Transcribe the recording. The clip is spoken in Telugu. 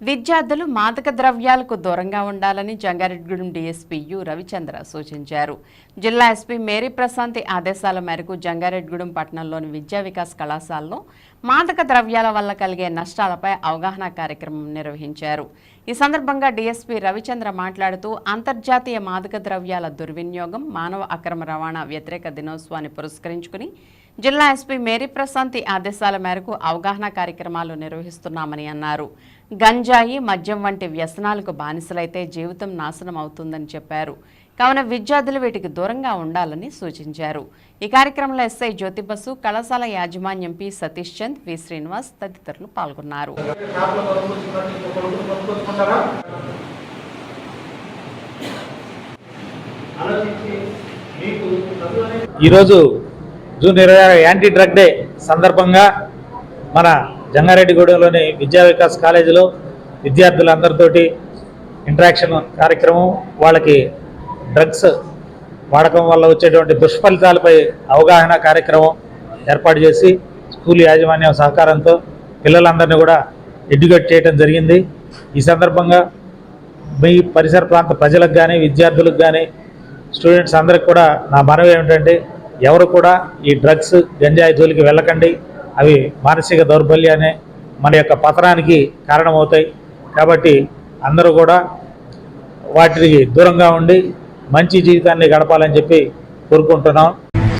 విద్యార్థులు మాదక ద్రవ్యాలకు దూరంగా ఉండాలని జంగారెడ్డిగూడెం డీఎస్పీ యు రవిచంద్ర సూచించారు. జిల్లా ఎస్పీ మేరీ ప్రశాంతి ఆదేశాల మేరకు జంగారెడ్డిగూడెం పట్టణంలోని విద్యా వికాస్ కళాశాలలో మాదక ద్రవ్యాల వల్ల కలిగే నష్టాలపై అవగాహన కార్యక్రమం నిర్వహించారు. ఈ సందర్భంగా డీఎస్పీ రవిచంద్ర మాట్లాడుతూ అంతర్జాతీయ మాదక ద్రవ్యాల దుర్వినియోగం మానవ అక్రమ రవాణా వ్యతిరేక దినోత్సవాన్ని పురస్కరించుకుని జిల్లా ఎస్పీ మేరీ ప్రశాంతి ఆదేశాల మేరకు అవగాహన కార్యక్రమాలు నిర్వహిస్తున్నామని అన్నారు. గంజాయి మద్యం వంటి వ్యసనాలకు బానిసలైతే జీవితం నాశనం అవుతుందని చెప్పారు. కావున విద్యార్థులు వీటికి దూరంగా ఉండాలని సూచించారు. ఈ కార్యక్రమంలో ఎస్ఐ జ్యోతిబసు కళాశాల యాజమాన్యం పి సతీష్ చంద్ వి శ్రీనివాస్ తదితరులు పాల్గొన్నారు. ఈరోజు జూన్ ఇరవై ఆరు యాంటీ డ్రగ్ డే సందర్భంగా మన జంగారెడ్డిగూడెంలోని విద్యా వికాస్ కాలేజీలో విద్యార్థులందరితోటి ఇంటరాక్షన్ కార్యక్రమం వాళ్ళకి డ్రగ్స్ వాడకం వల్ల వచ్చేటువంటి దుష్ఫలితాలపై అవగాహన కార్యక్రమం ఏర్పాటు చేసి స్కూల్ యాజమాన్యం సహకారంతో పిల్లలందరినీ కూడా ఎడ్యుకేట్ చేయడం జరిగింది. ఈ సందర్భంగా మీ పరిసర ప్రాంత ప్రజలకు కానీ విద్యార్థులకు కానీ స్టూడెంట్స్ అందరికి కూడా నా మనవి ఏమిటంటే ఎవరు కూడా ఈ డ్రగ్స్ గంజాయి జోలికి వెళ్ళకండి. అవి మానసిక దౌర్బల్యాన్ని మన యొక్క పతనానికి కారణమవుతాయి. కాబట్టి అందరూ కూడా వాటికి దూరంగా ఉండి మంచి జీవితాన్ని గడపాలని చెప్పి కోరుకుంటున్నాం.